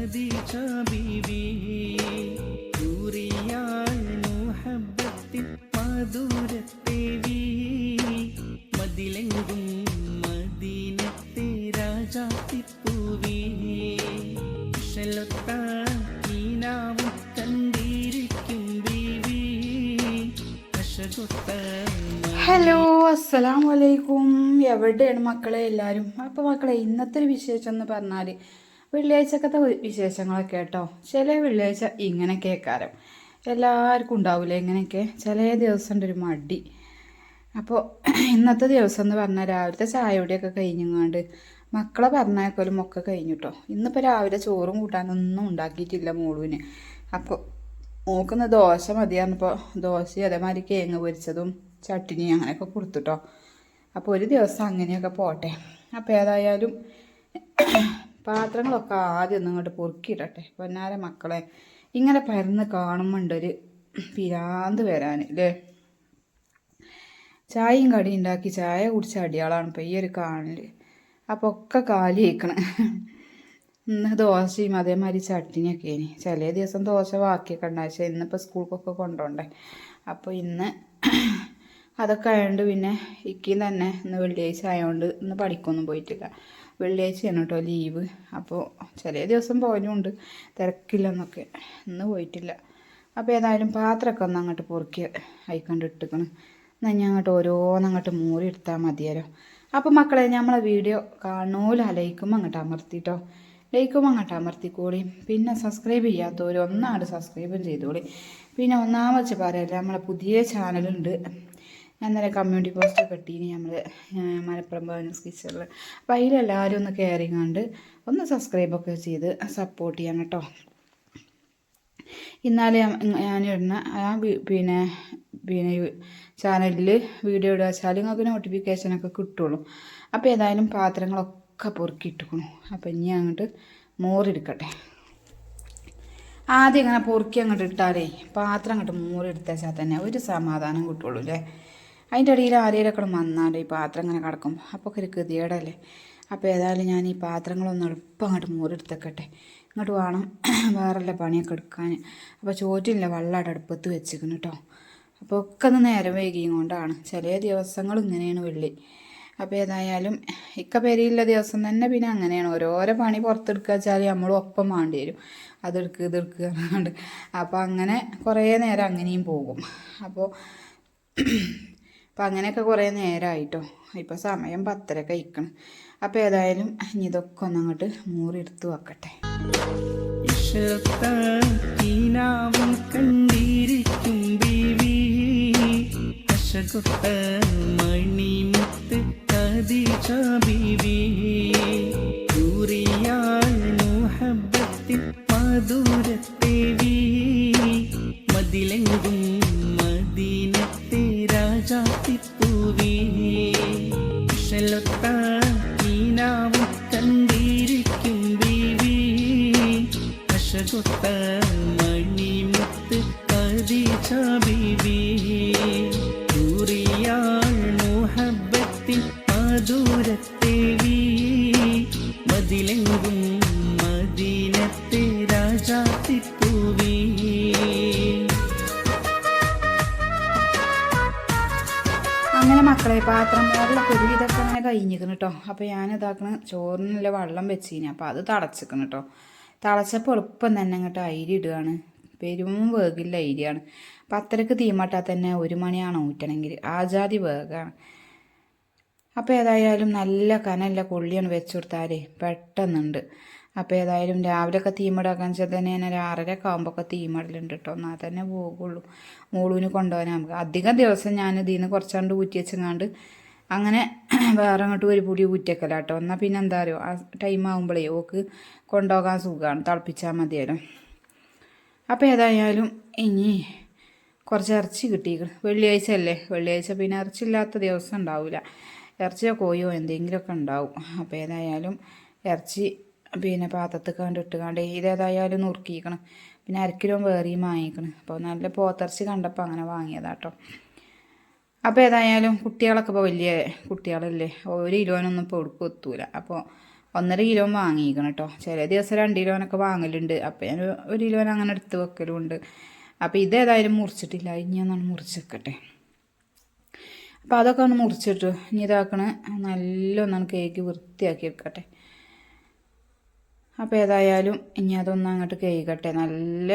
ഖദീജ ബീവി ൂറിയാൾ മുഹബത്തിൻ മധുരത്തേവി. മതിലെങ്കും മദീനത്തെ രാജാത്തിപ്പൂവി ഷലൊത്ത കീനാവും കണ്ടിരിക്കും ബീവി. കഷകൊത്ത ഹലോ അസ്സലാം വലൈക്കും എവിടെയാണ് മക്കളെ എല്ലാവരും അപ്പോൾ മക്കളെ ഇന്നത്തെ ഒരു വിശേഷം എന്ന് പറഞ്ഞാൽ വെള്ളിയാഴ്ചക്കത്തെ വിശേഷങ്ങളൊക്കെ കേട്ടോ. ചില വെള്ളിയാഴ്ച ഇങ്ങനെ കേൾക്കാരം എല്ലാവർക്കും ഉണ്ടാവില്ല ഇങ്ങനെയൊക്കെ? ചില ദിവസം ഒരു മടി. അപ്പോൾ ഇന്നത്തെ ദിവസം എന്ന് പറഞ്ഞാൽ രാവിലത്തെ ചായയോടെയൊക്കെ കഴിഞ്ഞുകൊണ്ട് മക്കളെ പറഞ്ഞേക്കലും ഒക്കെ കഴിഞ്ഞു കേട്ടോ ഇന്നിപ്പോൾ രാവിലെ ചോറും കൂട്ടാനൊന്നും ഉണ്ടാക്കിയിട്ടില്ല മോളുവിന്. അപ്പോൾ നോക്കുന്ന ദോശ മതിയായിരുന്നപ്പോൾ ദോശയും അതേമാതിരി കേങ്ങ പൊരിച്ചതും ചട്ടിനി അങ്ങനെയൊക്കെ കൊടുത്തുട്ടോ അപ്പോൾ ഒരു ദിവസം അങ്ങനെയൊക്കെ പോട്ടെ. അപ്പോൾ ഏതായാലും പാത്രങ്ങളൊക്കെ ആദ്യം ഒന്ന് ഇങ്ങോട്ട് പൊറുക്കിയിടട്ടെ. പൊന്നാര മക്കളെ ഇങ്ങനെ പരന്ന് കാണുമ്പോണ്ട് ഒരു പിരാന്ത് വരാൻ അല്ലേ ചായയും കടി ഉണ്ടാക്കി ചായ കുടിച്ച അടിയാളാണ് ഇപ്പോൾ ഈ ഒരു കാണൽ അപ്പോൾ ഒക്കെ കാലി ഇന്ന് ദോശയും അതേമാതിരി ചട്ടിനിയൊക്കെ ഇനി ചില ദിവസം ദോശ ബാക്കിയൊക്കെ ഉണ്ടായി. പക്ഷേ ഇന്നിപ്പോൾ സ്കൂൾക്കൊക്കെ കൊണ്ടുപോണ്ടേ അപ്പോൾ ഇന്ന് അതൊക്കെ ആയതുകൊണ്ട് പിന്നെ ഇക്കും തന്നെ ഇന്ന് വെള്ളിയാഴ്ച ആയതുകൊണ്ട് ഇന്ന് പഠിക്കൊന്നും പോയിട്ടില്ല. വെള്ളിയാഴ്ചയാണ് കേട്ടോ ലീവ്. അപ്പോൾ ചില ദിവസം പോലുമുണ്ട് തിരക്കില്ലെന്നൊക്കെ. ഇന്ന് പോയിട്ടില്ല. അപ്പോൾ ഏതായാലും പാത്രമൊക്കെ ഒന്ന് അങ്ങോട്ട് പൊറുക്കി അയക്കണ്ട് ഇട്ടിക്കണം. എന്നാൽ ഞാൻ അങ്ങോട്ട് ഓരോന്നങ്ങോട്ട് മൂറി എടുത്താൽ മതിയല്ലോ. അപ്പോൾ മക്കളെ നമ്മളെ വീഡിയോ കാണൂല. ലൈക്കും അങ്ങോട്ട് അമർത്തിട്ടോ. ലൈക്കും അങ്ങോട്ട് അമർത്തിക്കോളി പിന്നെ സബ്സ്ക്രൈബ് ചെയ്യാത്തവർ ഒന്നാട് സബ്സ്ക്രൈബും ചെയ്തോളി പിന്നെ പറയാല്ലേ പറയല്ലേ നമ്മളെ പുതിയ ചാനലുണ്ട്. ഞാൻ കമ്മ്യൂണിറ്റി പോസ്റ്റ് കെട്ടീനി നമ്മൾ മലപ്പുറം ബേണസ് കിച്ചണിൽ അപ്പോൾ അതിലെല്ലാവരും ഒന്ന് കയറിങ്ങാണ്ട് ഒന്ന് സബ്സ്ക്രൈബൊക്കെ ചെയ്ത് സപ്പോർട്ട് ചെയ്യാൻ കേട്ടോ. ഇന്നാലെ ഞാൻ ഇടുന്ന ആ പിന്നെ പിന്നെ ചാനലിൽ വീഡിയോ ഇടുക വെച്ചാൽ നിങ്ങൾക്ക് നോട്ടിഫിക്കേഷനൊക്കെ കിട്ടുള്ളൂ. അപ്പോൾ ഏതായാലും പാത്രങ്ങളൊക്കെ പൊറുക്കിയിട്ടിക്കണു അപ്പോൾ ഇനി അങ്ങോട്ട് മോറെടുക്കട്ടെ ആദ്യം ഇങ്ങനെ പൊറുക്കി അങ്ങോട്ട് ഇട്ടാലേ പാത്രം അങ്ങോട്ട് മോറെടുത്തേച്ചാൽ തന്നെ ഒരു സമാധാനം കിട്ടുള്ളൂ അല്ലേ അതിന്റെ ഇടയിൽ ആരെയൊക്കെ വന്നാണ്ട് ഈ പാത്രം ഇങ്ങനെ കിടക്കും അപ്പോൾ ഒരു ഗതികേടല്ലേ അപ്പോൾ ഏതായാലും ഞാൻ ഈ പാത്രങ്ങളൊന്നും എളുപ്പം അങ്ങോട്ട് മൂരെടുത്തേക്കട്ടെ ഇങ്ങോട്ട് വേണം വേറെല്ല പണിയൊക്കെ എടുക്കാൻ. അപ്പോൾ ചോറ്റില്ല വെള്ളം അടുപ്പത്ത് വെച്ചിരിക്കുന്നു കേട്ടോ അപ്പോൾ ഒക്കെ ഒന്ന് നേരം വൈകിയും കൊണ്ടാണ്. ചില ദിവസങ്ങൾ ഇങ്ങനെയാണ് വെള്ളി. അപ്പോൾ ഏതായാലും ഇക്ക പെരിയുള്ള ദിവസം തന്നെ പിന്നെ അങ്ങനെയാണ്. ഓരോരോ പണി പുറത്തെടുക്കുക വെച്ചാൽ നമ്മളും ഒപ്പം വേണ്ടി വരും. അതെടുക്കുക ഇതെടുക്കുക എന്നുണ്ട് അപ്പോൾ അങ്ങനെ കുറേ നേരം അങ്ങനെയും പോകും. അപ്പോൾ അപ്പം അങ്ങനെയൊക്കെ കുറേ നേരമായിട്ടോ ഇപ്പോൾ സമയം പത്തര കഴിക്കണം. അപ്പോൾ ഏതായാലും ഇതൊക്കെ ഒന്നങ്ങോട്ട് മൂറിയെടുത്ത് വെക്കട്ടെ. കണ്ടിരിക്കും രാജാത്തിപ്പൂവി ഷലൊത്ത കീനാവും കണ്ടിരിക്കും ബീവി കഷകൊത്ത മണിമുത്ത് ഖദീജ ബീവി ൂറിയാൾ മുഹബത്തിൻ മധുരത്തേവി മതിലെങ്കും മക്കളെ പാത്രം മോറിലൊക്കെ ഒരു ഇതൊക്കെ അങ്ങനെ കഴിഞ്ഞിരിക്കുന്നു കേട്ടോ അപ്പോൾ ഞാൻ ഇതാക്കണ ചോറിനുള്ള വെള്ളം വെച്ചിന്. അപ്പോൾ അത് തളച്ചിക്കണം കേട്ടോ തളച്ചപ്പോൾ എളുപ്പം തന്നെ അങ്ങോട്ട് അരി ഇടുകയാണ്. പെരും വേഗില്ല അരിയാണ്. പത്തരക്ക് തീമട്ടാൽ തന്നെ ഒരു മണിയാണ് ഊറ്റണമെങ്കിൽ ആജാതി വേഗമാണ് അപ്പോൾ ഏതായാലും നല്ല കനല്ല കൊള്ളിയാണ് വെച്ചു കൊടുത്താലേ. പെട്ടെന്നുണ്ട്. അപ്പോൾ ഏതായാലും രാവിലെയൊക്കെ തീമിടാക്കാൻ വെച്ചാൽ തന്നെ ഞാൻ ഒരു ആറരയൊക്കെ ആകുമ്പോഴൊക്കെ തീമിടലുണ്ട് കേട്ടോ എന്നാൽ തന്നെ പോകുള്ളൂ മോളൂന് കൊണ്ടുപോകാൻ നമുക്ക് അധികം ദിവസം ഞാൻ ഇതിൽ നിന്ന് കുറച്ചാണ്ട് ഊറ്റി വെച്ചങ്ങാണ്ട് അങ്ങനെ വേറെ അങ്ങോട്ട് ഒരു പൊടി ഊറ്റക്കല കേട്ടോ എന്നാൽ പിന്നെ എന്താ അറിയോ? ആ ടൈം ആകുമ്പോഴേ ഓക്ക് കൊണ്ടുപോകാൻ സുഖമാണ് തിളപ്പിച്ചാൽ മതിയല്ലോ. അപ്പോൾ ഏതായാലും ഇനി കുറച്ച് ഇറച്ചി കിട്ടി. വെള്ളിയാഴ്ച അല്ലേ? വെള്ളിയാഴ്ച പിന്നെ ഇറച്ചി ഇല്ലാത്ത ദിവസം ഉണ്ടാവില്ല ഇറച്ചിയോ കോയോ എന്തെങ്കിലുമൊക്കെ ഉണ്ടാവും. അപ്പോൾ ഏതായാലും ഇറച്ചി പിന്നെ പാത്രത്തിൽ കണ്ട് ഇട്ടുകാണ്ട് ഇതേതായാലും നുറുക്കിയിരിക്കണം പിന്നെ അരക്കിലോ വേറെയും വാങ്ങിക്കണം അപ്പോൾ നല്ല പോത്തിറച്ചി കണ്ടപ്പോൾ അങ്ങനെ വാങ്ങിയതാട്ടോ. അപ്പോൾ ഏതായാലും കുട്ടികളൊക്കെ ഇപ്പോൾ വലിയ കുട്ടികളല്ലേ ഒരു കിലോനൊന്നും ഇപ്പോൾ എടുക്കും എത്തൂല. അപ്പോൾ ഒന്നര കിലോ വാങ്ങിയിരിക്കണം കേട്ടോ ചില ദിവസം രണ്ട് കിലോനൊക്കെ വാങ്ങലുണ്ട്. അപ്പോൾ ഞാൻ ഒരു കിലോൻ അങ്ങനെ എടുത്ത് വെക്കലുണ്ട്. അപ്പോൾ ഇതേതായാലും മുറിച്ചിട്ടില്ല. ഇനി ഒന്നാണ് മുറിച്ചെക്കട്ടെ അപ്പോൾ അതൊക്കെ ഒന്ന് മുറിച്ചിട്ടു ഇനി ഇതാക്കണ. നല്ല ഒന്നാണ് കേക്ക് വൃത്തിയാക്കി എടുക്കട്ടെ. അപ്പോൾ ഏതായാലും ഇനി അതൊന്ന് അങ്ങോട്ട് കഴുകട്ടെ. നല്ല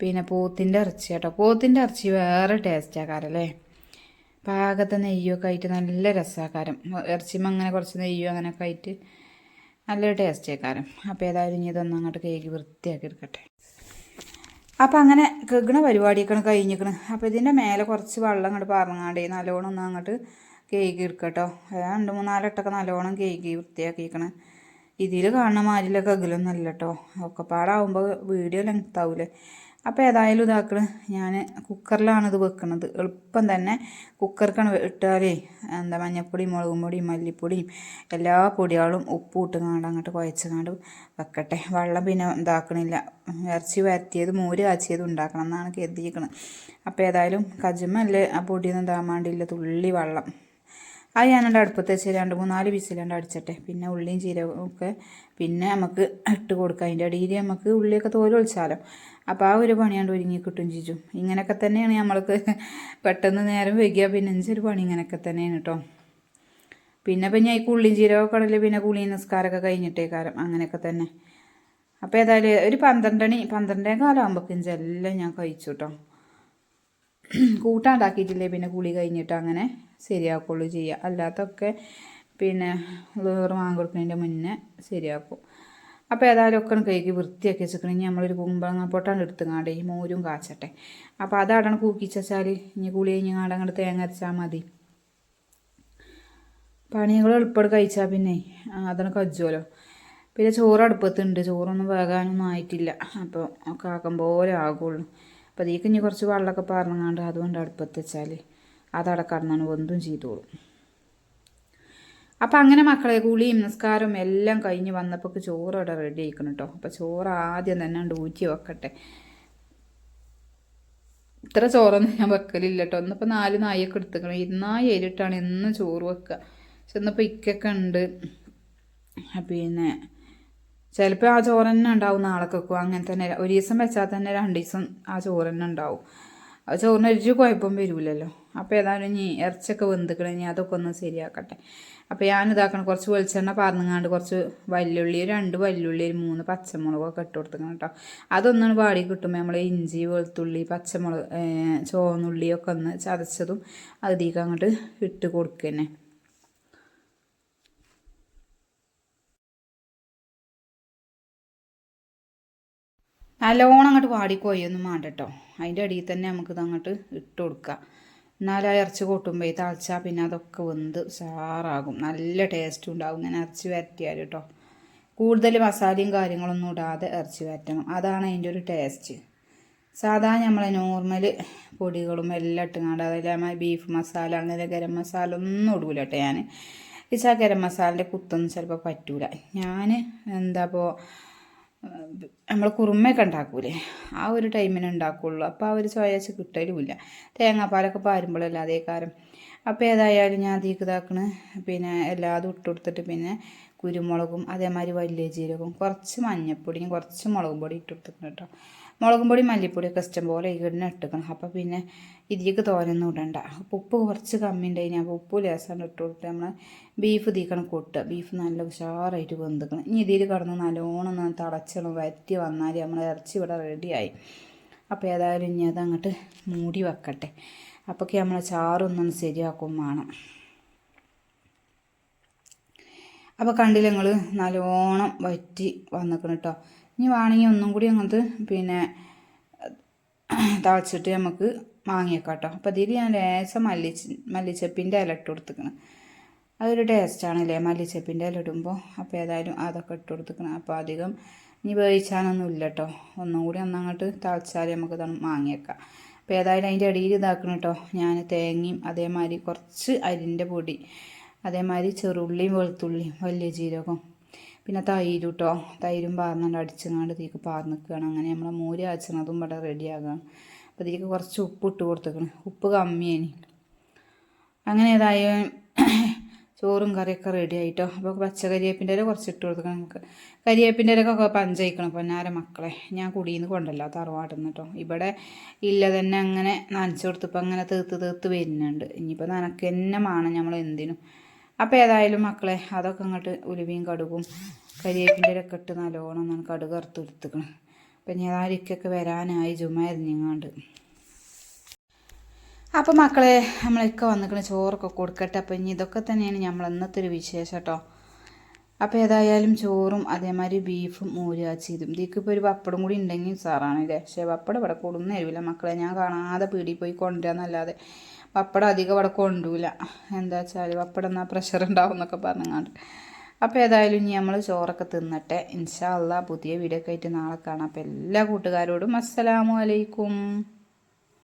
പിന്നെ പോത്തിന്റെ ഇറച്ചി കേട്ടോ. പോത്തിന്റെ ഇറച്ചി വേറെ ടേസ്റ്റ് ആക്കാറല്ലേ പാകത്തെ നെയ്യൊക്കെ ആയിട്ട് നല്ല രസാക്കാരം. ഇറച്ചിമ്മ അങ്ങനെ കുറച്ച് നെയ്യോ അങ്ങനെയൊക്കെ ആയിട്ട് നല്ലൊരു ടേസ്റ്റ് ആക്കാരം. അപ്പോൾ ഏതായാലും ഇനി ഇതൊന്നും അങ്ങോട്ട് കേക്ക് വൃത്തിയാക്കി എടുക്കട്ടെ. അപ്പം അങ്ങനെ കേൾക്കണ പരിപാടിയൊക്കെ കഴിഞ്ഞിരിക്കണ്. അപ്പോൾ ഇതിന്റെ മേലെ കുറച്ച് വെള്ളം അങ്ങോട്ട് പറഞ്ഞാണ്ടേ നല്ലോണം ഒന്ന് അങ്ങോട്ട് കേക്ക് എടുക്കട്ടോ. രണ്ട് മൂന്നാലട്ടൊക്കെ നല്ലോണം കേക്ക് വൃത്തിയാക്കിക്കണ് ഇതിൽ കാണുന്ന മാതിരിയുള്ള അകലൊന്നുമല്ല കേട്ടോ ഒക്കെ പാടാവുമ്പോൾ വീഡിയോ ലെങ്ത് ആവൂലേ. അപ്പോൾ ഏതായാലും ഇതാക്കണ്. ഞാൻ കുക്കറിലാണ് ഇത് വെക്കുന്നത് എളുപ്പം തന്നെ കുക്കർക്കാണ് ഇട്ടാലേ എന്താ മഞ്ഞപ്പൊടിയും മുളകും പൊടിയും മല്ലിപ്പൊടിയും എല്ലാ പൊടികളും ഉപ്പും കാണ്ട് അങ്ങോട്ട് കുഴച്ചങ്ങാണ്ട് വെക്കട്ടെ. വെള്ളം പിന്നെ ഇതാക്കണില്ല. ഇറച്ചി വരത്തിയത് മോര് കാച്ചിയത് ഉണ്ടാക്കണം എന്നാണ് കരുതിയിരിക്കുന്നത് അപ്പോൾ ഏതായാലും കജുമല്ലേ ആ പൊടിയൊന്നും താമാണ്ടില്ല തുള്ളി വെള്ളം. അത് ഞാനെന്റെ അടുപ്പത്ത് വെച്ച് രണ്ട് മൂന്നാൽ വിസിലണ്ട് അടിച്ചട്ടെ. പിന്നെ ഉള്ളിയും ജീരകവും ഒക്കെ പിന്നെ നമുക്ക് ഇട്ട് കൊടുക്കാം. അതിന്റെ അടിയിൽ നമുക്ക് ഉള്ളിയൊക്കെ തോൽ ഒളിച്ചാലോ. അപ്പോൾ ആ ഒരു പണിയാണ്ട് ഒരുങ്ങി കിട്ടും ചിജു ഇങ്ങനെയൊക്കെ തന്നെയാണ് നമ്മൾക്ക് പെട്ടെന്ന് നേരം വൈകിയാൽ പിന്നെ അഞ്ചൊരു പണി ഇങ്ങനെയൊക്കെ തന്നെയാണ് കേട്ടോ പിന്നെ ഇപ്പം ഞാൻ ഈ ഉള്ളിയും ജീരകമൊക്കെ ഇടൽ പിന്നെ കുളി നിസ്കാരമൊക്കെ കഴിഞ്ഞിട്ടേ കാലം അങ്ങനെയൊക്കെ തന്നെ. അപ്പോൾ ഏതായാലും ഒരു പന്ത്രണ്ടണി പന്ത്രണ്ടേ പന്ത്രണ്ടേ കാലമാകുമ്പോഴേക്കും എല്ലാം ഞാൻ കഴിച്ചു കേട്ടോ കൂട്ടാണ്ടാക്കിയിട്ടില്ലേ? പിന്നെ കുളി കഴിഞ്ഞിട്ട് അങ്ങനെ ശരിയാക്കുള്ളൂ ചെയ്യുക അല്ലാത്തൊക്കെ പിന്നെ വേറെ വാങ്ങി കൊടുക്കുന്നതിന്റെ മുന്നേ ശരിയാക്കും. അപ്പോൾ ഏതായാലും ഒക്കെ കൈക്ക് വൃത്തിയാക്കി വെച്ചിട്ടുണ്ടെങ്കിൽ നമ്മളൊരു കുമ്പളങ്ങ പൊട്ടാണ് എടുത്തുങ്ങാണ്ട് ഈ മോരും കാച്ചട്ടെ. അപ്പോൾ അതാടാണ് കൂക്കിച്ചാൽ ഇനി കുളി കഴിഞ്ഞാണ്ട് അങ്ങോട്ട് തേങ്ങ അരച്ചാൽ മതി. പണികൾ എളുപ്പം കഴിച്ചാൽ പിന്നെ അതാണ് കജ്ജുമല്ലോ പിന്നെ ചോറ് അടുപ്പത്തുണ്ട് ചോറൊന്നും വേകാനൊന്നും ആയിട്ടില്ല. അപ്പോൾ ഒക്കെ ആക്കും പോലെ ആകുള്ളൂ. അപ്പോൾ അതിലേക്ക് ഇനി കുറച്ച് വെള്ളമൊക്കെ പറഞ്ഞാണ്ട് അതുകൊണ്ട് അടുപ്പത്ത് വെച്ചാൽ അതവിടെ കടന്നാണ് വെന്തും ചെയ്തോളും. അപ്പം അങ്ങനെ മക്കളെ കുളിയും നിസ്കാരവും എല്ലാം കഴിഞ്ഞ് വന്നപ്പോൾ ചോറ് അവിടെ റെഡി ആയിക്കണം കേട്ടോ അപ്പോൾ ചോറ് ആദ്യം തന്നെ ഉണ്ട് ഊറ്റി വെക്കട്ടെ. ഇത്ര ചോറൊന്നും ഞാൻ വെക്കലില്ല കേട്ടോ ഒന്നിപ്പോൾ നാല് നായൊക്കെ എടുത്തുക്കണം. ഇരുന്നായി ഏരിട്ടാണ് എന്നും ചോറ് വെക്കുക പക്ഷെ ഇന്നിപ്പോൾ ഇക്കൊക്കെ ഉണ്ട് പിന്നെ ചിലപ്പോൾ ആ ചോറ് തന്നെ ഉണ്ടാവും നാളേക്കൊക്കെ അങ്ങനെ തന്നെ ഒരു ദിവസം വെച്ചാൽ തന്നെ രണ്ട് ദിവസം ആ ചോറ് തന്നെ ഉണ്ടാവും. ആ ചോറിന് ഒരു കുഴപ്പം വരില്ലല്ലോ അപ്പോൾ ഏതായാലും ഇനി ഇറച്ചിയൊക്കെ വെന്തിക്കണം. ഇനി അതൊക്കെ ഒന്ന് ശരിയാക്കട്ടെ. അപ്പോൾ ഞാൻ ഇതാക്കണം. കുറച്ച് വെളിച്ചെണ്ണ പറഞ്ഞാണ്ട് കുറച്ച് വല്യുള്ളി രണ്ട് വല്യുള്ളി ഒരു മൂന്ന് പച്ചമുളകൊക്കെ ഇട്ട് കൊടുത്തിക്കണം കേട്ടോ. അതൊന്നാണ് വാടി കിട്ടുമ്പോൾ നമ്മൾ ഇഞ്ചി വെളുത്തുള്ളി പച്ചമുളക് ചുവന്നുള്ളിയൊക്കെ ഒന്ന് ചതച്ചതും അതിലേക്ക് അങ്ങോട്ട് ഇട്ട് കൊടുക്കുക തന്നെ നല്ലോണം അങ്ങോട്ട് വാടിക്കോയൊന്നും വേണ്ട കേട്ടോ അതിന്റെ അടിയിൽ തന്നെ നമുക്കിത് അങ്ങോട്ട് ഇട്ട് കൊടുക്കാം. എന്നാൽ ആ ഇറച്ചി കൊട്ടുമ്പോൾ തളച്ചാൽ പിന്നെ അതൊക്കെ വെന്ത് സാറാകും നല്ല ടേസ്റ്റ് ഉണ്ടാകും. ഇങ്ങനെ ഇറച്ചി വരട്ടിയാൽ കേട്ടോ കൂടുതൽ മസാലയും കാര്യങ്ങളൊന്നും ഇടാതെ ഇറച്ചി വരട്ടണം. അതാണ് അതിന്റെ ഒരു ടേസ്റ്റ് സാധാരണ നമ്മളെ നോർമൽ പൊടികളും എല്ലാം ഇട്ടുകൊണ്ട് അതെല്ലാം ബീഫ് മസാല അങ്ങനെ ഗരം മസാല ഒന്നും ഇടൂല കേട്ടോ ഞാൻ ഇച്ചാ ഗരം മസാലന്റെ കുത്തൊന്നും ചിലപ്പോൾ പറ്റൂല. ഞാൻ എന്താ ഇപ്പോൾ നമ്മൾ കുറുമയൊക്കെ ഉണ്ടാക്കൂലേ? ആ ഒരു ടൈമിന് ഉണ്ടാക്കുള്ളൂ. അപ്പോൾ ആ ഒരു ചോയാച്ച് കിട്ടലുമില്ല. തേങ്ങാപ്പാലൊക്കെ പാരുമ്പോഴല്ല അതേ കാരം. അപ്പോൾ ഏതായാലും ഞാൻ അതിലേക്ക് ഇതാക്കണ്. പിന്നെ എല്ലാതും ഇട്ട് കൊടുത്തിട്ട് പിന്നെ കുരുമുളകും അതേമാതിരി വലിയ ജീരകവും കുറച്ച് മഞ്ഞൾപ്പൊടിയും കുറച്ച് മുളകും പൊടി ഇട്ട് കൊടുത്തിട്ടുണ്ട് കേട്ടോ. മുളകും പൊടി മല്ലിപ്പൊടിയൊക്കെ ഇഷ്ടം പോലെ ഇങ്ങനെ ഇട്ടിക്കണം. അപ്പോൾ പിന്നെ ഇതിലേക്ക് തോരൊന്നും ഇടണ്ട. അപ്പോൾ ഉപ്പ് കുറച്ച് കമ്മി ഉണ്ടായിന് അപ്പോൾ ഉപ്പ് ലേസാണ് ഇട്ട് കൊടുത്ത് നമ്മൾ ബീഫ് തീക്കണം കൊട്ടുക ബീഫ് നല്ല ഉഷാറായിട്ട് വെന്തിക്കണം. ഇനി ഇതിൽ കിടന്ന് നല്ലോണം തിളച്ചണം. വരട്ടി വന്നാൽ നമ്മൾ ഇറച്ചി ഇവിടെ റെഡിയായി അപ്പോൾ ഏതായാലും ഇനി അത് അങ്ങോട്ട് മൂടി വെക്കട്ടെ. അപ്പോഴൊക്കെ നമ്മൾ ചാറൊന്നും ശരിയാക്കും വേണം അപ്പോൾ കണ്ടില്ല നിങ്ങൾ നല്ലോണം വറ്റി വന്നിക്കണം കേട്ടോ ഇനി വേണമെങ്കിൽ ഒന്നും കൂടി അങ്ങനത്തെ പിന്നെ തളച്ചിട്ട് നമുക്ക് വാങ്ങിയേക്കാം കേട്ടോ. അപ്പോൾ ഇതിൽ ഞാൻ ലേശം മല്ലിച്ച മല്ലിച്ചപ്പിന്റെ ഇല ഇട്ട് കൊടുത്തിക്കണം അതൊരു ടേസ്റ്റാണല്ലേ മല്ലിച്ചപ്പിന്റെ ഇല ഇടുമ്പോൾ അപ്പോൾ ഏതായാലും അതൊക്കെ ഇട്ട് കൊടുത്തിക്കണം അപ്പോൾ അധികം ഇനി വേവിച്ചാനൊന്നും ഇല്ല കേട്ടോ. ഒന്നും കൂടി ഒന്നങ്ങോട്ട് തളച്ചാൽ നമുക്ക് ഇതാണ് വാങ്ങിയേക്കാം അപ്പോൾ ഏതായാലും അതിന്റെ ഇടയിൽ ഇതാക്കണം കേട്ടോ. ഞാൻ തേങ്ങയും അതേമാതിരി കുറച്ച് അരിന്റെ പൊടി അതേമാതിരി ചെറുള്ളിയും വെളുത്തുള്ളിയും വലിയ ജീരകവും പിന്നെ തൈര് കേട്ടോ തൈരും പാർന്നുകൊണ്ട് അടിച്ചങ്ങാണ്ട് തീക്ക് പാർന്നിക്കുകയാണ് അങ്ങനെ നമ്മളെ മൂര് അച്ഛനതും ഇവിടെ റെഡിയാകാം അപ്പോൾ ഇതിലേക്ക് കുറച്ച് ഉപ്പ് ഇട്ട് കൊടുത്തേക്കണം. ഉപ്പ് കമ്മിയാണ് അങ്ങനെ ഏതായാലും ചോറും കറിയൊക്കെ റെഡി ആയിട്ടോ. അപ്പോൾ പച്ച കരിയേപ്പിന്റെ ഇല കുറച്ച് ഇട്ട് കൊടുക്കണം നമുക്ക്. കരിയേപ്പിന്റെ ഇലക്കൊക്കെ പഞ്ചയിക്കണം. പൊന്നാര മക്കളെ ഞാൻ കുടിയിൽ നിന്ന് കൊണ്ടല്ല തറവാട്ടിൽ നിന്ന് കേട്ടോ ഇവിടെ ഇല്ല തന്നെ അങ്ങനെ നനച്ചു കൊടുത്തപ്പോൾ അങ്ങനെ തീർത്ത് തീർത്ത് വരുന്നുണ്ട്. ഇനിയിപ്പോൾ നനക്ക് തന്നെ വേണം നമ്മൾ എന്തിനും അപ്പോൾ ഏതായാലും മക്കളെ അതൊക്കെ അങ്ങോട്ട് ഉലുവയും കടുകും കരിയേപ്പിന്റെ ഇലയൊക്കെ ഇട്ട് നല്ലോണം ഞാൻ കടുക് അറുത്ത് എടുത്തുക്കണം. അപ്പം ഞാൻ ആരിക്കൊക്കെ വരാനായി ജുമായിരുന്നിങ്ങാണ്ട് അപ്പോൾ മക്കളെ നമ്മളൊക്കെ വന്നിക്കണ ചോറൊക്കെ കൊടുക്കട്ടെ. അപ്പം ഇനി ഇതൊക്കെ തന്നെയാണ് നമ്മൾ ഇന്നത്തെ ഒരു വിശേഷം കേട്ടോ അപ്പോൾ ഏതായാലും ചോറും അതേമാതിരി ബീഫും മൂരാച്ചിതും ഇതിക്ക് ഇപ്പോൾ ഒരു പപ്പടം കൂടി ഉണ്ടെങ്കിൽ സാറാണ് അല്ലേ പക്ഷേ പപ്പടം ഇവിടെ കൊടുന്നേരുവില്ല മക്കളെ. ഞാൻ കാണാതെ പീടി പോയി കൊണ്ടുവരാന്നല്ലാതെ. പപ്പടം അധികം ഇവിടെ കൊണ്ടുവില്ല എന്താ വെച്ചാൽ പപ്പടം എന്നാൽ പ്രഷർ ഉണ്ടാവും എന്നൊക്കെ പറഞ്ഞങ്ങാണ്ട്. അപ്പോൾ ഏതായാലും ഇനി നമ്മൾ ചോറൊക്കെ തിന്നട്ടെ. ഇൻഷാ അള്ളാ പുതിയ വീഡിയോ ഒക്കെ ആയിട്ട് നാളെ കാണാം. അപ്പോൾ എല്ലാ കൂട്ടുകാരോടും അസ്സലാമു അലൈക്കും.